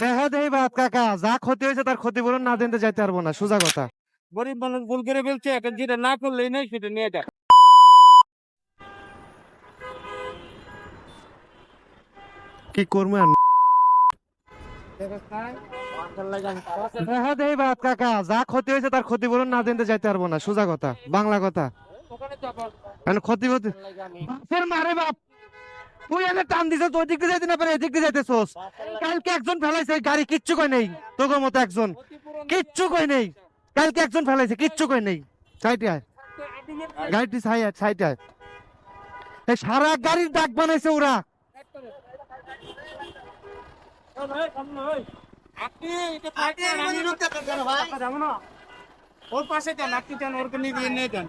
দেখা দেই বাদ কাকা যা ক্ষতি হয়েছে তার ক্ষতিপূরণ না দিতে যাইতে পারব না সোজা কথা। গরিব মানুষ ভুল করে ফেলছে এখন যেটা না করলেই নাই সেটা নিয়ে কি করব আর দেখা দেই কাকা যা ক্ষতি হয়েছে তার ক্ষতিপূরণ না দিতে যাইতে পারব না সোজা কথা বাংলা কথা। ক্ষতি হতে বাপের মারে বাপ। তুই এনে টান দিছ তুই দিক দিয়ে যাইতে না পারে এদিক দিয়ে যাইতেছোস? কালকে একজন ফেলাইছে গাড়ি কিচ্ছু কই নেই তোর মতো একজন। কিচ্ছু কই নেই কালকে একজন ফেলাইছে কিচ্ছু কই নেই। সাইটে আয়। গাড়িটি সাই সাইটে আয়। এই সারা গাড়ির দাগ বানাইছে ওরা। ওর পাশে যান আপনি যান ওর নিয়ে যান।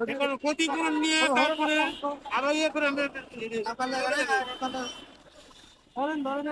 এখন ক্ষতিপূরণ নিয়ে তারপরে আরও ইয়ে করে ধরেন ধরেন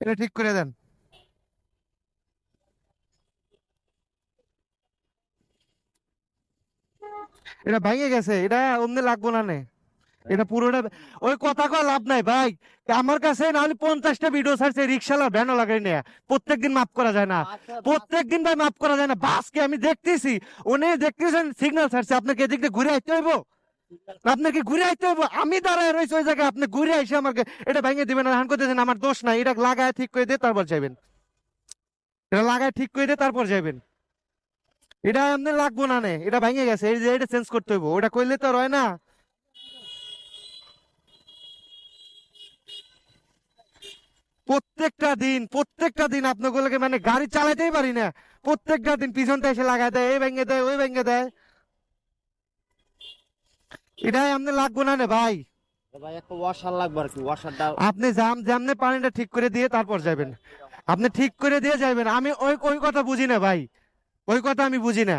এটা ঠিক করে দেন। এটা ভেঙে গেছে এটা অমনি লাগবো না নে। এটা পুরোটা ওই কথা কয় লাভ নাই ভাই। আমার কাছে নাহলে পঞ্চাশটা ভিডিও ছাড়ছে রিক্সালা ভ্যানও লাগাই নেয়া। প্রত্যেকদিন মাফ করা যায় না। প্রত্যেকদিন ভাই মাফ করা যায় না। বাসকে আমি দেখতেছি উনি দেখতেছেন সিগন্যাল ছাড়ছে। আপনাকে এদিক দিয়ে ঘুরে আইতে হইব? আপনাকে ঘুরে আইতে হইব? আমি দাঁড়ায় রয়েছে ওই জায়গায় আপনি ঘুরে আইসে আমাকে এটা ভেঙে দিবেন হান করতেছেন আমার দোষ নাই এটা লাগায় ঠিক করে দিয়ে তারপর যাবেন এটা লাগায় ঠিক করে দিয়ে তারপর যাবেন এটা এমনি লাগবো না নে এটা ভেঙে গেছে এই যে এটা চেঞ্জ করতে হইব। ওটা করলে তো আর হয় না। প্রত্যেকটা দিন প্রত্যেকটা দিন আপনাগুলোকে মানে গাড়ি চালাতেই পারি না। প্রত্যেকটা দিন পিছনটা এসে লাগায় দেয় এই ভেঙে দেয় ওই ভেঙে দেয়। এটাই আপনি লাগবো না ভাই? আপনি জাম জামনে পানিটা ঠিক করে দিয়ে তারপর যাবেন। আপনি ঠিক করে দিয়ে যাবেন আমি ওই ওই কথা বুঝি না ভাই। ওই কথা আমি বুঝি না।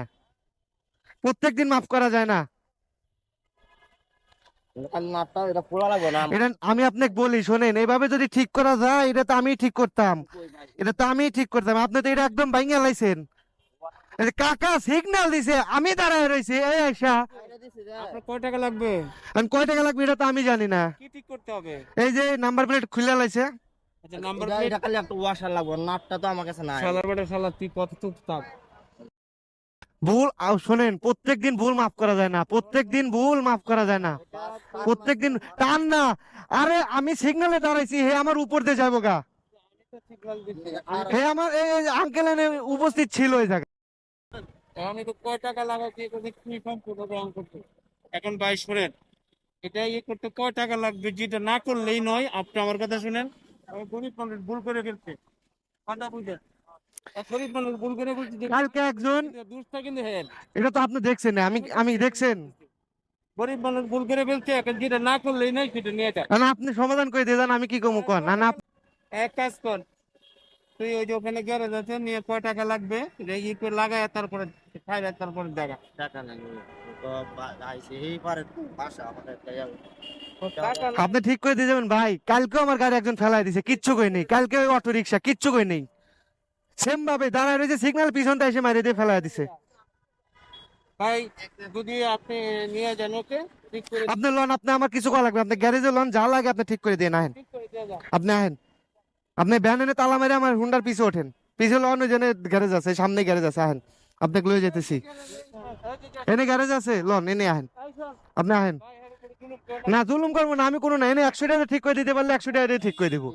প্রত্যেকদিন মাফ করা যায় না। আমি আপনাকে বলি শোনেন এইভাবে যদি ঠিক করা যায় এটা তো আমি ঠিক করতাম। এটা তো আমি ঠিক করতাম। আপনি তো এটা একদম ভাঙিয়া লাইছেন। কাকা সিগন্যাল দিছে আমি দাঁড়ায় রয়েছি এই আপনার কয় টাকা লাগবে? আমি কয় টাকা লাগবে এটা তো আমি জানি না। কি ঠিক করতে হবে? এই যে নাম্বার প্লেট খুলে লাইছে। আচ্ছা নাম্বার প্লেট এটা খালি একটা ওয়াশার লাগবে নাটটা তো আমার কাছে নাই। সালার বেটা সালা তুই কত চুপ থাক ভুল শোনেন, প্রত্যেকদিন ভুল মাফ করা যায় না। প্রত্যেক দিন ভুল মাফ করা যায় না। প্রত্যেকদিন টান না। আরে, আমি সিগন্যালে দাঁড়াইছি, হে আমার উপর দিয়ে যাব গা। হে আমার আঙ্কেল এনে উপস্থিত ছিল ওই জায়গায়। আমি তো কয় টাকা লাগাচ্ছি কি করতে এখন বাইশ করেন এটা ইয়ে করতে কয় টাকা লাগবে, যেটা না করলেই নয়, আপনি আমার কথা শুনেন। আমি গরিব মানুষ, ভুল করে ফেলছে। কথা বুঝেন কালকে একজন হ্যাঁ। এটা তো আপনি দেখছেন আমি আমি দেখছেন। গরিব মানুষ ভুল করে ফেলছে এখন যেটা না করলেই নয় সেটা নিয়ে যা না আপনি সমাধান করে দিয়ে যান আমি কি কমু কন? না না এক কাজ কর তুই ওই যে ওখানে গ্যারেজ আছে নিয়ে কয় টাকা লাগবে? ই করে লাগায় তারপরে খাইলে তারপরে দেখা। টাকা নাই তো বা- আইছে এই পারে তো আমাদের একটা যাবে। টাকা না- আপনি ঠিক করে দিয়ে যাবেন ভাই। কালকেও আমার গাড়ি একজন ফেলাই দিছে কিচ্ছু কই নেই। কালকে অটো রিক্সা কিচ্ছু কই নেই। সেম ভাবে দাঁড়ায় রয়েছে সিগন্যাল পিছনটা এসে মারিয়ে দিয়ে ফেলাই দিছে। ভাই যদি আপনি নিয়ে যান ওকে? লন আপনি আমার কিছু করা লাগবে। আপনি গ্যারেজে লন যা লাগে আপনি ঠিক করে দিয়ে আহেন আপনি আহেন। আপনি ভ্যান এনে তালা মেরে আমার হুন্ডার পিছে ওঠেন। পিছে লন ওই জন্য গ্যারেজ আছে সামনে গ্যারেজ আছে আহেন। আপনাকে লয়ে যেতেছি। এনে গ্যারেজ আছে লন এনে আহেন। আপনি আহেন। না, জুলুম করব না, আমি কোনো না, একশো টাকা ঠিক করে দিতে পারলে একশো টাকা ঠিক করে দেবো।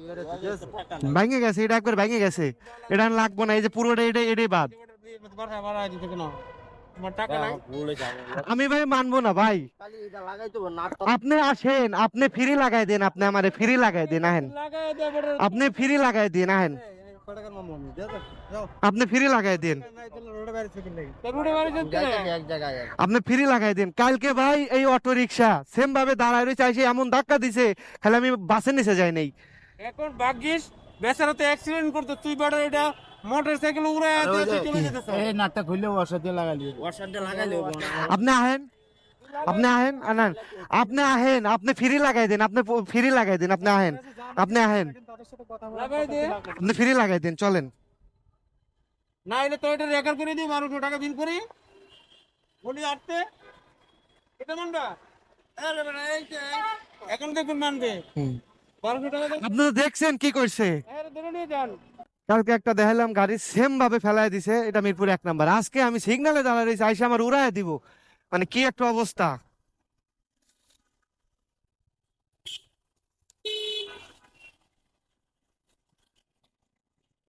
ভেঙে গেছে, এটা একবার ভেঙে গেছে। এটা লাগবো না, এই যে পুরোটা এটা এটাই বাদ। আমি ভাই মানবো না, ভাই। আপনি আসেন, আপনি ফ্রি লাগাই দেন, আপনি আমারে ফ্রি লাগাই দেন, আহেন। আপনি ফ্রি লাগাই দিন, আহেন। আপনি ফ্রি লাগাই দেন। আপনি ফ্রি লাগাই কালকে ভাই এই অটো রিক্সা সেম ভাবে দাঁড়ায় রয়েছে এসে এমন ধাক্কা দিছে খালি আমি বাসের নিচে যাই নাই। এখন ভাগ্যিস বেচারা তো অ্যাক্সিডেন্ট করতো তুই বাড়া এটা মোটর সাইকেল উড়ে চলে যেতেছ। এই নাটটা খুললে লাগালি। লাগাইলে আপনি আহেন। আপনি আহেন আনান আপনি আহেন আপনি ফ্রি লাগাই দেন আপনি ফ্রি লাগাই দেন আপনি আহেন। আপনি আহেন। আপনি ফ্রি লাগাই দেন চলেন। না এলে তো এটা রেকর্ড করে দিই বারোশো টাকা বিল করি। বলি আটতে। এটা মানবা? এখন দেখুন মানবে। আপনি তো দেখছেন কি করছে? আরে ধরে নিয়ে যান। কালকে একটা দেখালাম গাড়ি সেম ভাবে ফেলায় দিছে এটা মিরপুর এক নাম্বার। আজকে আমি সিগনালে দাঁড়ায় আইসে আমার উড়ায় দিব। মানে কি একটা অবস্থা?